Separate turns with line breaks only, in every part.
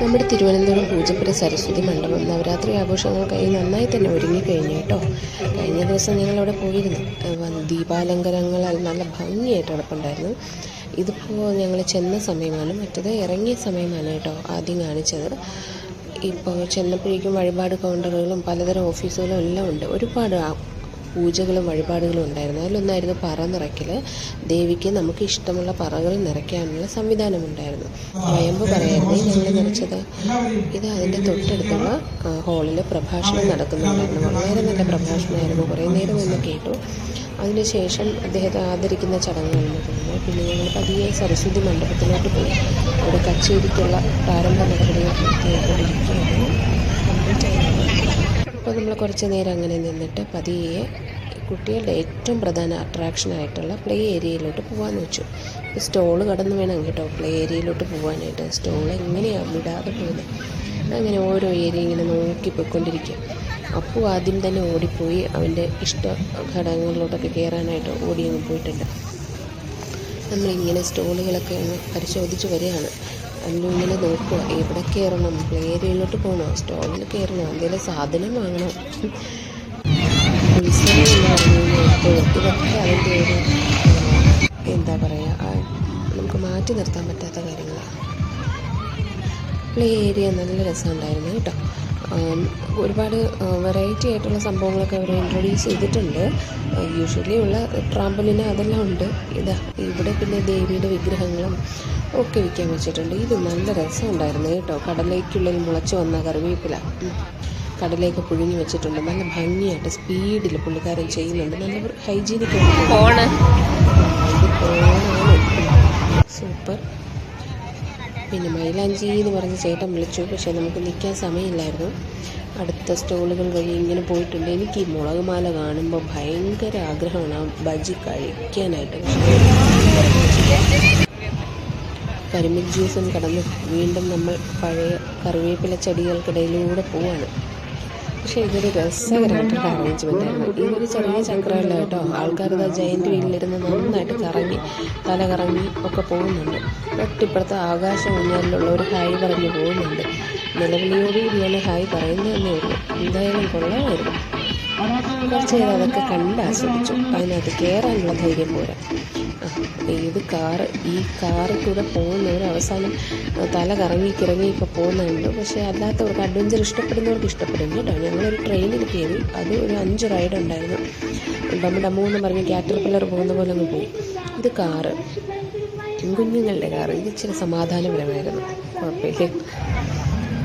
നമ്മുടെ തിരുവനന്തപുരം പൂജപ്പുര സരസ്വതി മണ്ഡപം നവരാത്രി ആഘോഷങ്ങൾ ആഘോഷങ്ങൾക്കായി നന്നായി തന്നെ ഒരുങ്ങി കഴിഞ്ഞു കേട്ടോ. കഴിഞ്ഞ ദിവസം ഞങ്ങൾ അവിടെ പോയിരുന്നു ദീപാലങ്കരങ്ങൾ നല്ല ഭംഗിയായിട്ട് കിടപ്പുണ്ടായിരുന്നു ഇതിപ്പോൾ ഞങ്ങൾ ചെന്ന സമയമാണ്. മറ്റത് ഇറങ്ങിയ സമയമാണ് കേട്ടോ ആദ്യം കാണിച്ചത്. ഇപ്പോൾ ചെന്നപ്പോഴേക്കും വഴിപാട് കൗണ്ടറുകളും പലതരം ഓഫീസുകളും എല്ലാം ഉണ്ട്. ഒരുപാട് പൂജകളും വഴിപാടുകളും ഉണ്ടായിരുന്നു. അതിലൊന്നായിരുന്നു പറ നിറയ്ക്കൽ ദേവിക്ക് നമുക്ക് ഇഷ്ടമുള്ള പറകൾ നിറയ്ക്കാനുള്ള സംവിധാനമുണ്ടായിരുന്നു വയമ്പ് പറയായിരുന്നു ഞങ്ങൾ നിറച്ചത് ഇത് അതിന്റെ തൊട്ടടുത്തുള്ള ഹാളിൽ പ്രഭാഷണം നടക്കുന്നുണ്ടായിരുന്നു. വളരെ നല്ല പ്രഭാഷണമായിരുന്നു. കുറേ നേരം നിന്ന് കേട്ടു. അതിനുശേഷം അദ്ദേഹത്തെ ആദരിക്കുന്ന ചടങ്ങുകളെന്ന് തോന്നുന്നു പിന്നെ ഞങ്ങൾ പതിയെ സരസ്വതി മണ്ഡപത്തിലോട്ട് പോയി. അവിടെ കച്ചേരിക്കുള്ള പ്രാരംഭ നടപടികൾ പൂർത്തിയായിക്കൊണ്ടിരിക്കുകയായിരുന്നു കംപ്ലീറ്റ് ആയിരുന്നു അപ്പോൾ നമ്മൾ കുറച്ച് നേരം അങ്ങനെ നിന്നിട്ട് പതിയെ കുട്ടികളുടെ ഏറ്റവും പ്രധാന അട്രാക്ഷനായിട്ടുള്ള പ്ലേ ഏരിയയിലോട്ട് പോകാമെന്ന് വെച്ചു. സ്റ്റോൾ കടന്നു വേണം കേട്ടോ പ്ലേ ഏരിയയിലോട്ട് പോകാനായിട്ട് സ്റ്റോൾ എങ്ങനെയാണ് വിടാതെ പോകുന്നത് അങ്ങനെ ഓരോ ഏരിയ ഇങ്ങനെ നോക്കി പോയിക്കൊണ്ടിരിക്കുക അപ്പോൾ ആദ്യം തന്നെ ഓടിപ്പോയി അവന്റെ ഇഷ്ട ഘടകങ്ങളിലോട്ടൊക്കെ കയറാനായിട്ട് ഓടിയങ്ങ് പോയിട്ടുണ്ട്. നമ്മളിങ്ങനെ സ്റ്റോളുകളൊക്കെ ഒന്ന് പരിശോധിച്ച് വരികയാണ്. ഇങ്ങനെ നോക്കുക. എവിടെ കയറണം? പ്ലേ ഏരിയയിലോട്ട് പോകണോ? സ്റ്റോളിൽ കയറണം? എന്തെങ്കിലും സാധനം വാങ്ങണം. അതിന്റെ ഒരു എന്താ പറയുക നമുക്ക് മാറ്റി നിർത്താൻ പറ്റാത്ത കാര്യങ്ങളാണ്. പ്ലേ ഏരിയ നല്ല രസമുണ്ടായിരുന്നു കേട്ടോ. ഒരുപാട് വെറൈറ്റി ആയിട്ടുള്ള സംഭവങ്ങളൊക്കെ അവർ ഇൻട്രൊഡ്യൂസ് ചെയ്തിട്ടുണ്ട്. യൂഷ്വലി ഉള്ള ട്രാമ്പലിന് അതെല്ലാം ഉണ്ട്. ഇതാ ഇവിടെ പിന്നെ ദേവിയുടെ വിഗ്രഹങ്ങളും ഒക്കെ വിൽക്കാൻ വെച്ചിട്ടുണ്ട്. ഇത് നല്ല രസമുണ്ടായിരുന്നു കേട്ടോ. കടലേക്കുള്ളിൽ മുളച്ച് വന്ന കറിവേപ്പില. കടലേക്ക് പുഴുങ്ങി വെച്ചിട്ടുണ്ട്. നല്ല ഭംഗിയായിട്ട് സ്പീഡിൽ പുള്ളിക്കാരൻ ചെയ്യുന്നുണ്ട്. നല്ല ഹൈജീനിക്
ഫോണ്
സൂപ്പർ പിന്നെ മൈലാഞ്ചി എന്ന് പറഞ്ഞ് ചേട്ടൻ വിളിച്ചു. പക്ഷേ നമുക്ക് നിൽക്കാൻ സമയമില്ലായിരുന്നു. അടുത്ത സ്റ്റോളുകൾ വഴി ഇങ്ങനെ പോയിട്ടുണ്ട്. എനിക്ക് ഈ മുളക് മാല കാണുമ്പോൾ ഭയങ്കര ആഗ്രഹമാണ്. ആ ബജി കഴിക്കാനായിട്ട്. കരിമിക് ജ്യൂസും കടന്ന് വീണ്ടും നമ്മൾ പഴയ കറിവേപ്പില ചെടികൾക്കിടയിലൂടെ പോവാണ്. പക്ഷേ ഇതൊരു രസകരമായിട്ടുള്ള അറേഞ്ച്മെന്റ് ആയിരുന്നു ഇതൊരു ചെറിയ ചക്രമല്ല കേട്ടോ. ആൾക്കാർ ഇതാ ജയന്റ് വീലിലിരുന്ന് നന്നായിട്ട് കറങ്ങി തല കറങ്ങി ഒക്കെ പോകുന്നുണ്ട്. തൊട്ടിപ്പുറത്ത് ആകാശം ഊഞ്ഞാലിലുള്ള ഒരു ഹായ് പറഞ്ഞു പോകുന്നുണ്ട്. നിലവിളിയോടുകൂടിയാണ് ഹായ് പറയുന്നത് തന്നെ ഉള്ളൂ. എന്തായാലും കൊള്ളാമായിരുന്നു. കുറച്ച് അതൊക്കെ കണ്ട് ആസ്വദിച്ചു. അതിനകത്ത് കയറാനുള്ള ധൈര്യം പോരാ. ഇത് കാറ് ഈ കാറിൽ കൂടെ പോകുന്നവർ അവസാനം തല കറങ്ങി കിറങ്ങിയൊക്കെ പോകുന്നുണ്ട്. പക്ഷേ അല്ലാത്തവർക്ക് അഡ്വഞ്ചർ ഇഷ്ടപ്പെടുന്നവർക്ക് ഇഷ്ടപ്പെടും കേട്ടോ. ഞങ്ങളൊരു ട്രെയിനിൽ കയറി അത് ഒരു അഞ്ച് റൈഡ് ഉണ്ടായിരുന്നു. നമ്മുടെ എന്ന് പറഞ്ഞ് ക്യാറ്റർ പില്ലർ പോകുന്ന പോലെ അങ്ങ് പോയി. ഇത് കാറ്. കുഞ്ഞുങ്ങളുടെ കാറ്. ഇത് ഇച്ചിരി സമാധാനപരമായിരുന്നു. കുഴപ്പമില്ല.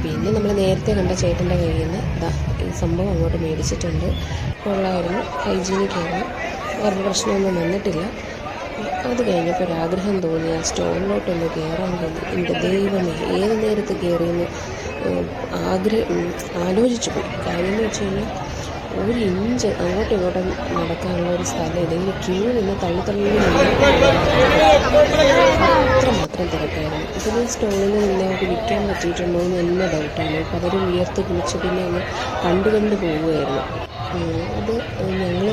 പിന്നെ നമ്മൾ നേരത്തെ കണ്ട ചേട്ടന്റെ കയ്യിൽ നിന്ന് ഇതാ ഈ സംഭവം അങ്ങോട്ട് മേടിച്ചിട്ടുണ്ട്. കൊള്ളായിരുന്നു. ഹൈജീനിക് ആയിരുന്നു വേറെ പ്രശ്നമൊന്നും വന്നിട്ടില്ല. അത് കഴിഞ്ഞപ്പോൾ ഒരാഗ്രഹം തോന്നി ആ സ്റ്റോണിലോട്ടൊന്ന് കയറാൻ തോന്നി. എന്റെ ദൈവമേ ഏത് നേരത്ത് കയറിയെന്ന് ആഗ്രഹം ആലോചിച്ചു പോയി. കാര്യം എന്ന് വെച്ച് കഴിഞ്ഞാൽ ഒരു ഇഞ്ച് അങ്ങോട്ടും ഇങ്ങോട്ടും നടക്കാനുള്ള ഒരു സ്ഥലം ഇല്ലെങ്കിൽ ക്യൂ നിന്ന് തള്ളി തള്ളി അത്രമാത്രം തിരക്കായിരുന്നു. ഇതിന് സ്റ്റോണിൽ നിന്ന് അവർക്ക് വിൽക്കാൻ പറ്റിയിട്ടുണ്ടോ എന്ന് എന്നെ ഡൗട്ടാണ് പലരും ഉയർത്ത് കുളിച്ച് പിന്നെ അങ്ങ് കണ്ടു കണ്ടു പോവുകയായിരുന്നു. ഉം, അത് ഞങ്ങൾ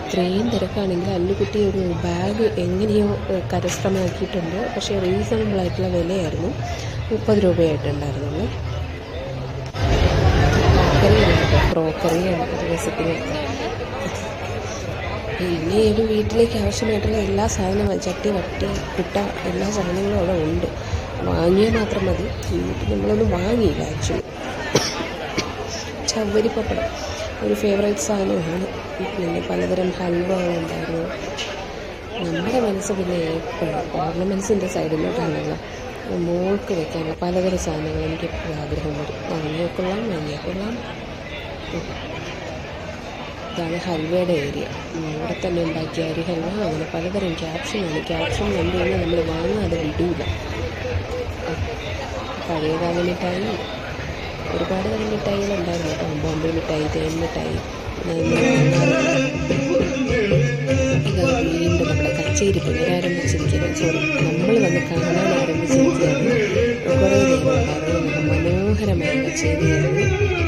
ഇത്രയും തിരക്കാണെങ്കിൽ അല്ലുകുട്ടി ഒരു ബാഗ് എങ്ങനെയോ കരസ്ഥമാക്കിയിട്ടുണ്ട്. പക്ഷേ റീസണബിൾ ആയിട്ടുള്ള വിലയായിരുന്നു. മുപ്പത് രൂപയായിട്ടുണ്ടായിരുന്നുള്ളൂ ക്രോക്കറിയാണ് ഒരു ദിവസത്തിനൊക്കെ പിന്നെ ഒരു വീട്ടിലേക്ക് ആവശ്യമായിട്ടുള്ള എല്ലാ സാധനവും ചട്ടി വട്ടി കുട്ട എല്ലാ സാധനങ്ങളും അവിടെ ഉണ്ട്. വാങ്ങിയാൽ മാത്രം മതി. എന്നിട്ട് നമ്മളൊന്നും വാങ്ങിയില്ല ആക്ച്വലി ചവ്വരി ഒരു ഫേവറേറ്റ് സാധനമാണ്. പിന്നെ പലതരം ഹൽവകളുണ്ടായിരുന്നു. നമ്മുടെ മനസ്സ് പിന്നെ എപ്പോഴും ഓർണമെൻസിന്റെ സൈഡിലോട്ടാണല്ലോ മോൾക്ക് വെക്കാനുള്ള പലതരം സാധനങ്ങൾ എനിക്ക് എപ്പോഴും ആഗ്രഹം വരും. വാങ്ങിയാൽ കൊള്ളാം വാങ്ങിയാൽ കൊള്ളാം. ഇതാണ് ഹൽവയുടെ ഏരിയ ഇവിടെ തന്നെ ഉണ്ടാക്കിയ അരി ഹൽവ. അങ്ങനെ പലതരം ക്യാപ്ഷനാണ് ക്യാപ്ഷൻ കണ്ടു നമ്മൾ വാങ്ങാതെ വിടൂല. ആ, പഴയകാല മിഠായി. ഒരുപാട് തരം മിഠായികളുണ്ടായിരുന്നു കേട്ടോ. ബോംബെ മിഠായി തേൻ മിഠായി വീണ്ടും നമ്മുടെ കച്ചേരി പുനരാരംഭിച്ചിരിക്കുന്നത് സോറി നമ്മൾ വന്ന് കാണാൻ ആരംഭിച്ചിരിക്കുകയാണ് കുറേ നേരം ഉണ്ടായിരുന്നു മനോഹരമായ കച്ചേരിയായിരുന്നു.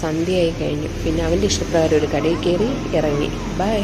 സന്ധ്യയായി കഴിഞ്ഞു. പിന്നെ അവന്റെ ഇഷ്ടപ്രകാരം ഒരു കടയിൽ കയറി ഇറങ്ങി. ബൈ.